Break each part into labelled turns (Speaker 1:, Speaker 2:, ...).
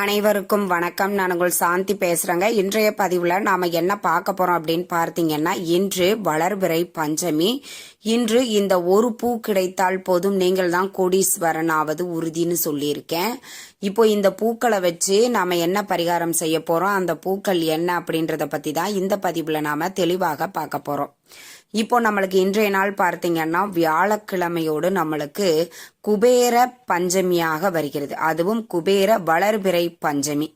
Speaker 1: அனைவருக்கும் வணக்கம். நான் உங்கள் சாந்தி பேசுறேங்க. இன்றைய பதிவுல நாம என்ன பார்க்க போறோம் அப்படின்னு பார்த்தீங்கன்னா இன்று வளர்பிறை பஞ்சமி. இன்று இந்த ஒரு பூ கிடைத்தால் போதும் நீங்கள் தான் கோடீஸ்வரன் ஆவது உறுதின்னு சொல்லியிருக்கேன். இப்போ இந்த பூக்களை வச்சு நாம என்ன பரிகாரம் செய்ய போறோம்? அந்த பூக்கள் என்ன அப்படின்றத பத்தி தான் இந்த பதிவுல நாம தெளிவாக பார்க்க போறோம். இப்போ நம்மளுக்கு இன்றைய நாள் பார்த்தீங்கன்னா வியாழக்கிழமையோடு நம்மளுக்கு குபேர பஞ்சமியாக வருகிறது. அதுவும் குபேர வளர்பிறை பஞ்சமி.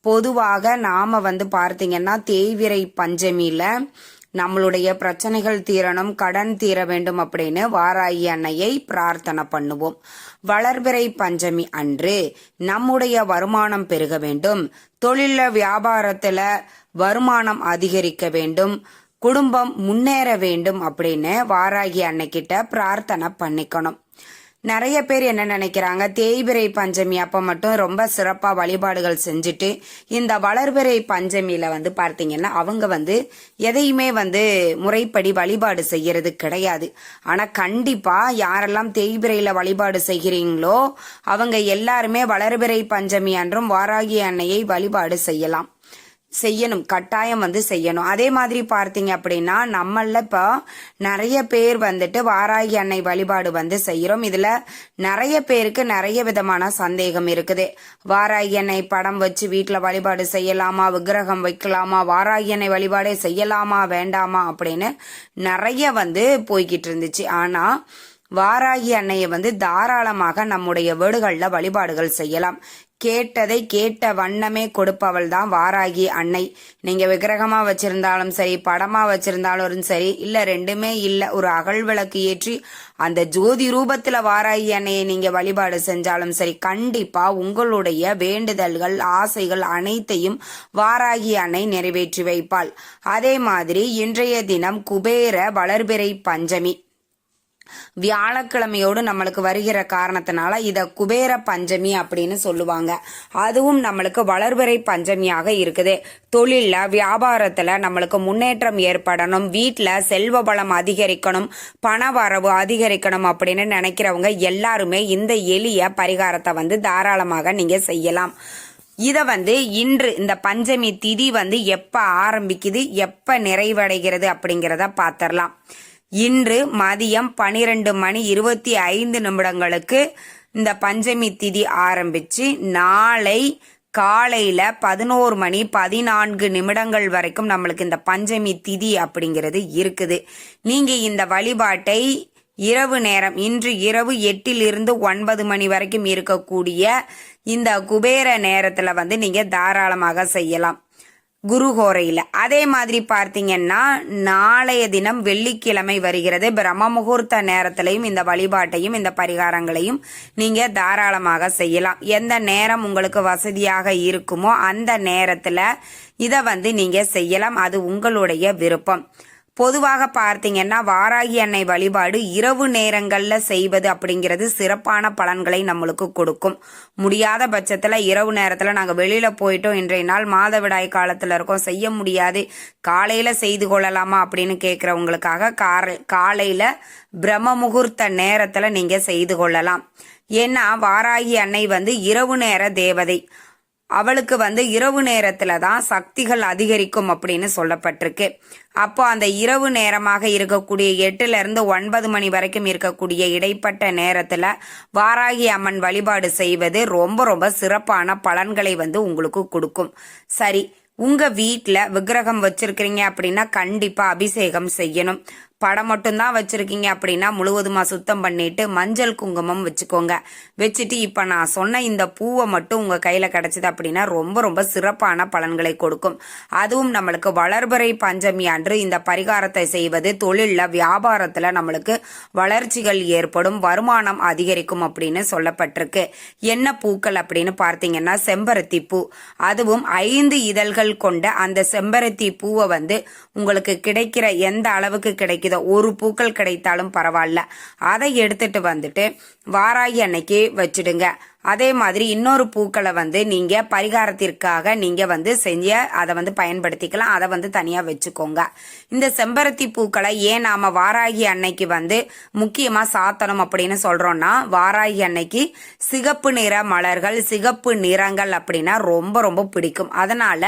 Speaker 1: பொதுவாக நாம வந்து பார்த்தீங்கன்னா தேய்விரை பஞ்சமியில நம்மளுடைய பிரச்சனைகள் தீரணும் கடன் தீர வேண்டும் அப்படின்னு வாராயி அன்னையை பிரார்த்தனை பண்ணுவோம். வளர்பிறை பஞ்சமி அன்று நம்முடைய வருமானம் பெருக வேண்டும். தொழில வியாபாரத்துல வருமானம் அதிகரிக்க வேண்டும். குடும்பம் முன்னேற வேண்டும் அப்படின்னு வாராகி அன்னைக்கிட்ட பிரார்த்தனை பண்ணிக்கணும். நிறைய பேர் என்ன நினைக்கிறாங்க தேய்பிரை பஞ்சமி அப்ப மட்டும் ரொம்ப சிறப்பா வழிபாடுகள் செஞ்சுட்டு இந்த வளர்பிறை பஞ்சமியில வந்து பார்த்தீங்கன்னா அவங்க வந்து எதையுமே வந்து முறைப்படி வழிபாடு செய்யறது கிடையாது. ஆனா கண்டிப்பா யாரெல்லாம் தேய்பிரையில வழிபாடு செய்கிறீங்களோ அவங்க எல்லாருமே வளர்பிறை பஞ்சமி அன்றும் வாராகி அன்னையை வழிபாடு செய்யலாம். செய்யணும் கட்டாயம் வந்து செய்யணும். அதே மாதிரி பார்த்தீங்க அப்படின்னா நம்மள இப்போ நிறைய பேர் வந்துட்டு வாராகி அன்னை வழிபாடு வந்து செய்கிறோம் இதில் நிறைய பேருக்கு நிறைய விதமான சந்தேகம் இருக்குது. வாராகி அன்னை படம் வச்சு வீட்டில் வழிபாடு செய்யலாமா? விக்கிரகம் வைக்கலாமா? வாராகி அன்னை வழிபாடே செய்யலாமா? வேண்டாமா? அப்படின்னு நிறைய வந்து போய்கிட்டு இருந்துச்சு. ஆனால் வாராகி அன்னையை வந்து தாராளமாக நம்முடைய வீடுகளில் வழிபாடுகள் செய்யலாம். கேட்டதை கேட்ட வண்ணமே கொடுப்பவள் தான் வாராகி அன்னை. நீங்க விக்கிரகமா வச்சிருந்தாலும் சரி படமா வச்சிருந்தாலும் சரி இல்ல ரெண்டுமே இல்ல ஒரு அகல் விளக்கு ஏற்றி அந்த ஜோதி ரூபத்துல வாராகி அன்னையை நீங்க வழிபாடு செஞ்சாலும் சரி கண்டிப்பா உங்களுடைய வேண்டுதல்கள் ஆசைகள் அனைத்தையும் வாராகி அன்னை நிறைவேற்றி வைப்பாள். அதே மாதிரி இன்றைய தினம் குபேர வளர்பிறை பஞ்சமி. வியாழக்கிழமையோடு நம்மளுக்கு வருகிற காரணத்தினால இத குபேர பஞ்சமி அப்படின்னு சொல்லுவாங்க. அதுவும் நம்மளுக்கு வளர்வரை பஞ்சமியாக இருக்குது. தொழில வியாபாரத்துல நம்மளுக்கு முன்னேற்றம் ஏற்படணும். வீட்டில் செல்வ பலம் அதிகரிக்கணும். பண வரவு அதிகரிக்கணும் அப்படின்னு நினைக்கிறவங்க எல்லாருமே இந்த எளிய பரிகாரத்தை வந்து தாராளமாக நீங்க செய்யலாம். இதை வந்து இன்று இந்த பஞ்சமி திதி வந்து எப்ப ஆரம்பிக்குது எப்ப நிறைவடைகிறது அப்படிங்கிறத பாத்திரலாம். இன்று மதியம் பனிரெண்டு மணி இருபத்தி ஐந்து நிமிடங்களுக்கு இந்த பஞ்சமி திதி ஆரம்பிச்சு நாளை காலையில பதினோரு மணி பதினான்கு நிமிடங்கள் வரைக்கும் நம்மளுக்கு இந்த பஞ்சமி திதி அப்படிங்கிறது இருக்குது. நீங்க இந்த வழிபாட்டை இரவு நேரம் இன்று இரவு எட்டிலிருந்து ஒன்பது மணி வரைக்கும் இருக்கக்கூடிய இந்த குபேர நேரத்துல வந்து நீங்க தாராளமாக செய்யலாம். குருஹோரையில் அதே மாதிரி பார்த்தீங்கன்னா நாளைய தினம் வெள்ளிக்கிழமை வருகிறது. பிரம்ம முகூர்த்த நேரத்திலையும் இந்த வழிபாட்டையும் இந்த பரிகாரங்களையும் நீங்கள் தாராளமாக செய்யலாம். எந்த நேரம் உங்களுக்கு வசதியாக இருக்குமோ அந்த நேரத்தில் இதை வந்து நீங்கள் செய்யலாம். அது உங்களுடைய விருப்பம். பொதுவாக பார்த்தீங்கன்னா வாராகி அன்னை வழிபாடு இரவு நேரங்களில் செய்வது அப்படிங்கிறது சிறப்பான பலன்களை நம்மளுக்கு கொடுக்கும். முடியாத பட்சத்தில் இரவு நேரத்தில் நாங்கள் வெளியில் போயிட்டோம் இன்றைய நாள் மாதவிடாய் காலத்தில் இருக்கோம் செய்ய முடியாது. காலையில் செய்து கொள்ளலாமா அப்படின்னு கேட்குறவங்களுக்காக காரை காலையில் பிரம்ம முகூர்த்த நேரத்தில் நீங்கள் செய்து கொள்ளலாம். ஏன்னா வாராகி அன்னை வந்து இரவு நேர தேவதை. அவளுக்கு வந்து இரவு நேரத்துல தான் சக்திகள் அதிகரிக்கும் அப்படின்னு சொல்லப்பட்டிருக்கு. அப்போ அந்த இரவு நேரமாக இருக்கக்கூடிய எட்டுல இருந்து ஒன்பது மணி வரைக்கும் இருக்கக்கூடிய இடைப்பட்ட நேரத்துல வாராகி அம்மன் வழிபாடு செய்வது ரொம்ப ரொம்ப சிறப்பான பலன்களை வந்து உங்களுக்கு கொடுக்கும். சரி உங்க வீட்டில் விக்கிரகம் வச்சிருக்கிறீங்க அப்படின்னா கண்டிப்பா அபிஷேகம் செய்யணும். படம் மட்டும்தான் வச்சுருக்கீங்க அப்படின்னா முழுவதுமாக சுத்தம் பண்ணிட்டு மஞ்சள் குங்குமம் வச்சுக்கோங்க. வச்சுட்டு இப்போ நான் சொன்ன இந்த பூவை மட்டும் உங்கள் கையில் கிடச்சிது அப்படின்னா ரொம்ப ரொம்ப சிறப்பான பலன்களை கொடுக்கும். அதுவும் நம்மளுக்கு வளர்பறை பஞ்சமி அன்று இந்த பரிகாரத்தை செய்வது தொழிலில் வியாபாரத்தில் நம்மளுக்கு வளர்ச்சிகள் ஏற்படும் வருமானம் அதிகரிக்கும் அப்படின்னு சொல்லப்பட்டிருக்கு. என்ன பூக்கள் அப்படின்னு பார்த்தீங்கன்னா செம்பருத்தி பூ. அதுவும் ஐந்து இதழ்கள் கொண்ட அந்த செம்பருத்தி பூவை வந்து உங்களுக்கு கிடைக்கிற எந்த அளவுக்கு கிடைக்குதோ ஒரு பூக்கள் கிடைத்தாலும் பரவாயில்ல. அதை எடுத்துட்டு வந்துட்டு வாராகி அன்னைக்கு வச்சுடுங்க. அதே மாதிரி இன்னொரு பூக்களை வந்து நீங்க பரிகாரத்திற்காக நீங்க வந்து செஞ்ச அதை வந்து பயன்படுத்திக்கலாம். அதை வந்து தனியா வச்சுக்கோங்க. இந்த செம்பருத்தி பூக்களை ஏன் நாம வாராகி அன்னைக்கு வந்து முக்கியமா சாத்தணும் அப்படின்னு சொல்றோம்னா வாராகி அன்னைக்கு சிகப்பு நிற மலர்கள் சிகப்பு நிறங்கள் அப்படின்னா ரொம்ப ரொம்ப பிடிக்கும். அதனால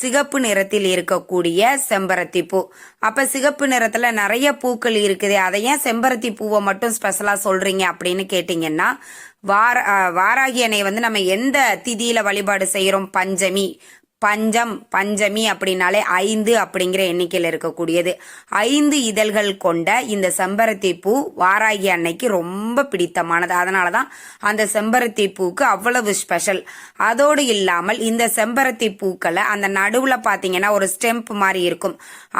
Speaker 1: சிகப்பு நிறத்தில் இருக்கக்கூடிய செம்பருத்தி பூ. அப்ப சிகப்பு நிறத்துல நிறைய பூக்கள் இருக்குது. அதை ஏன் செம்பருத்தி பூவை மட்டும் ஸ்பெஷலா சொல்றீங்க அப்படின்னு கேட்டீங்கன்னா வார வாராகி அன்னையை வந்து நம்ம எந்த திதியில வழிபாடு செய்கிறோம் பஞ்சமி. பஞ்சம் பஞ்சமி அப்படின்னாலே ஐந்து அப்படிங்கிற எண்ணிக்கையில் இருக்கக்கூடியது. ஐந்து இதழ்கள் கொண்ட இந்த செம்பருத்தி பூ வாராகி அன்னைக்கு ரொம்ப பிடித்தமானது. அதனால தான் அந்த செம்பருத்தி பூக்கு அவ்வளவு ஸ்பெஷல் அதோடு இல்லாமல் இந்த செம்பருத்தி பூக்களை அந்த நடுவில் பார்த்தீங்கன்னா ஒரு ஸ்டெம்ப் மாதிரி இருக்கும்.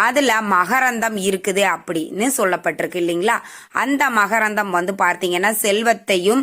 Speaker 1: அதில் மகரந்தம் இருக்குது அப்படின்னு சொல்லப்பட்டிருக்கு இல்லைங்களா? அந்த மகரந்தம் வந்து பார்த்தீங்கன்னா செல்வத்தையும்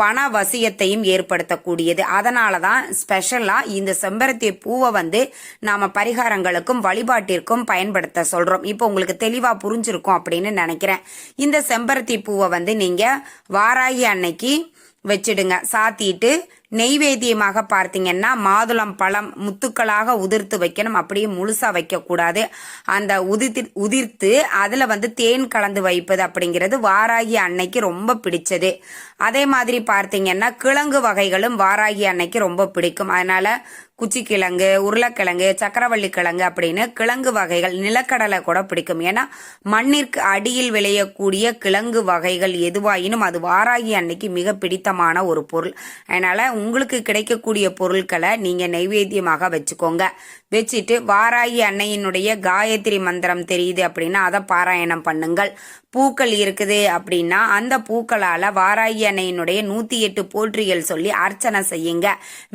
Speaker 1: பண வசியத்தையும் ஏற்படுத்தக்கூடியது. அதனால தான் ஸ்பெஷலாக இந்த செம்பருத்தி பூவை வந்து நாம பரிகாரங்களுக்கும் வழிபாட்டிற்கும் பயன்படுத்த சொல்றோம். இப்போ உங்களுக்கு தெளிவா புரிஞ்சிருக்கும் அப்படின்னு நினைக்கிறேன். இந்த செம்பருத்தி பூவை வந்து நீங்க வாராகி அன்னைக்கு வச்சிடுங்க. சாத்திட்டு நெய்வேத்தியமாக பார்த்தீங்கன்னா மாதுளம் பழம் முத்துக்களாக உதிர்த்து வைக்கணும். அப்படியே முழுசாக வைக்கக்கூடாது. அந்த உதிர்த்து உதிர்த்து அதில் வந்து தேன் கலந்து வைப்பது அப்படிங்கிறது வாராகி அன்னைக்கு ரொம்ப பிடிச்சது. அதே மாதிரி பார்த்தீங்கன்னா கிழங்கு வகைகளும் வாராகி அன்னைக்கு ரொம்ப பிடிக்கும். அதனால குச்சிக்கிழங்கு உருளைக்கிழங்கு சக்கரவள்ளி கிழங்கு அப்படின்னு கிழங்கு வகைகள் நிலக்கடலை கூட பிடிக்கும். ஏன்னா மண்ணிற்கு அடியில் விளையக்கூடிய கிழங்கு வகைகள் எதுவாயினும் அது வாராகி அன்னைக்கு மிக பிடித்தமான ஒரு பொருள். அதனால உங்களுக்கு கிடைக்கக்கூடிய பொருட்களை நீங்க நைவேத்தியமாக வச்சுக்கோங்க. வச்சுட்டு வாராகி அன்னையினுடைய காயத்ரி மந்திரம் தெரியுது அப்படின்னா அதை பாராயணம் பண்ணுங்கள். பூக்கள் இருக்குது அப்படின்னா அந்த பூக்களால் வாராகி அன்னையினுடைய நூற்றி எட்டு போற்றிகள் சொல்லி அர்ச்சனை செய்யுங்க.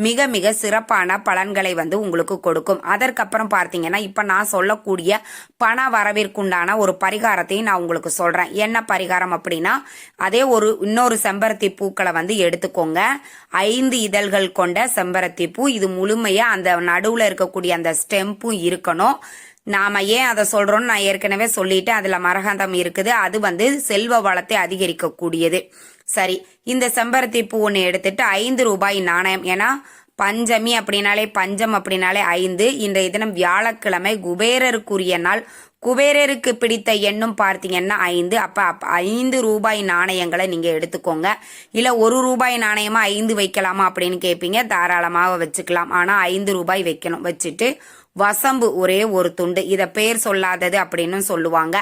Speaker 1: மிக மிக சிறப்பான பலன்களை வந்து உங்களுக்கு கொடுக்கும். அதற்கப்புறம் பார்த்தீங்கன்னா இப்போ நான் சொல்லக்கூடிய பண வரவிற்குண்டான ஒரு பரிகாரத்தையும் நான் உங்களுக்கு சொல்கிறேன் என்ன பரிகாரம் அப்படின்னா அதே ஒரு இன்னொரு செம்பருத்தி பூக்களை வந்து எடுத்துக்கோங்க. ஐந்து இதழ்கள் கொண்ட செம்பருத்தி பூ. இது முழுமையாக அந்த நடுவில் இருக்கக்கூடிய அந்த ஸ்டெம்பும் இருக்கணும். நாம ஏன் அதை சொல்றோம்னு நான் ஏற்கனவே சொல்லிட்டு அதுல மரகந்தம் இருக்குது. அது வந்து செல்வ வளத்தை அதிகரிக்கக்கூடியது. சரி இந்த செம்பருத்தி பூ ஒன்று எடுத்துட்டு ஐந்து ரூபாய் நாணயம். ஏன்னா பஞ்சமி அப்படின்னாலே பஞ்சம் அப்படின்னாலே ஐந்து. இன்றைய தினம் வியாழக்கிழமை குபேரருக்குரிய நாள். குபேரருக்கு பிடித்த எண்ணும் பார்த்தீங்கன்னா ஐந்து. அப்போ ஐந்து ரூபாய் நாணயங்களை நீங்கள் எடுத்துக்கோங்க. இல்லை ஒரு ரூபாய் நாணயமாக ஐந்து வைக்கலாமா அப்படின்னு கேட்பீங்க தாராளமாக வச்சுக்கலாம். ஆனால் ஐந்து ரூபாய் வைக்கணும். வச்சுட்டு வசம்பு ஒரே ஒரு துண்டு. இத பேர் சொல்லாதது அப்படின்னு சொல்லுவாங்க.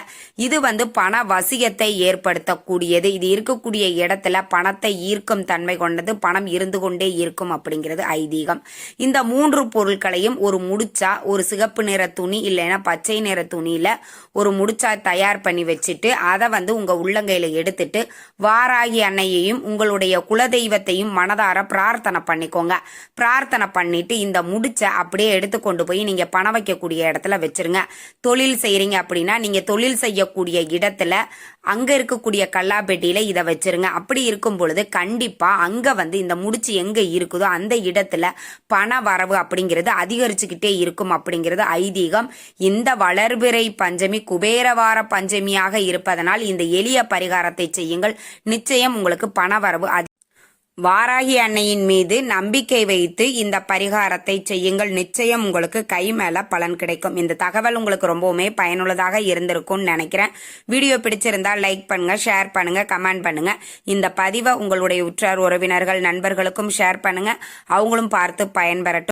Speaker 1: இது வந்து பண வசியத்தை ஏற்படுத்தக்கூடியது. இது இருக்கக்கூடிய இடத்துல பணத்தை ஈர்க்கும் தன்மை கொண்டது பணம் இருந்து கொண்டே இருக்கும் அப்படிங்கிறது ஐதீகம். இந்த மூன்று பொருட்களையும் ஒரு முடிச்சா ஒரு சிகப்பு நிற துணி இல்லைன்னா பச்சை நிற துணியில ஒரு முடிச்சா தயார் பண்ணி வச்சுட்டு அதை வந்து உங்க உள்ளங்கையில எடுத்துட்டு வாராகி அன்னையையும் உங்களுடைய குலதெய்வத்தையும் மனதார பிரார்த்தனை பண்ணிக்கோங்க. பிரார்த்தனை பண்ணிட்டு இந்த முடிச்ச அப்படியே எடுத்து கொண்டு போய் நீங்க பணம் வைக்கக்கூடிய இடத்துல வச்சிருங்க. தொழில் செய்கிறீங்க அப்படின்னா நீங்க தொழில் செய்யக்கூடிய இடத்துல அங்க இருக்கக்கூடிய கல்லாப்பெட்டியில இதை வச்சிருங்க. அப்படி இருக்கும் பொழுது கண்டிப்பா அங்க வந்து இந்த முடிச்சு எங்க இருக்குதோ அந்த இடத்துல பண வரவு அப்படிங்கிறது அதிகரிச்சுக்கிட்டே இருக்கும் அப்படிங்கிறது ஐதீகம். இந்த வளர்பிறை பஞ்சமி குபேரவார பஞ்சமியாக இருப்பதனால் இந்த எளிய பரிகாரத்தை செய்யுங்கள். நிச்சயம் உங்களுக்கு பண வரவு அதி- வாராகி அன்னையின் மீது நம்பிக்கை வைத்து இந்த பரிகாரத்தை செய்யுங்கள். நிச்சயம் உங்களுக்கு கை மேல பலன் கிடைக்கும். இந்த தகவல் உங்களுக்கு ரொம்பவுமே பயனுள்ளதாக இருந்திருக்கும்னு நினைக்கிறேன். வீடியோ பிடிச்சிருந்தா லைக் பண்ணுங்க ஷேர் பண்ணுங்க கமெண்ட் பண்ணுங்க. இந்த பதிவை உங்களுடைய உற்றார் உறவினர்கள் நண்பர்களுக்கும் ஷேர் பண்ணுங்க. அவங்களும் பார்த்து பயன்பெறட்டும்.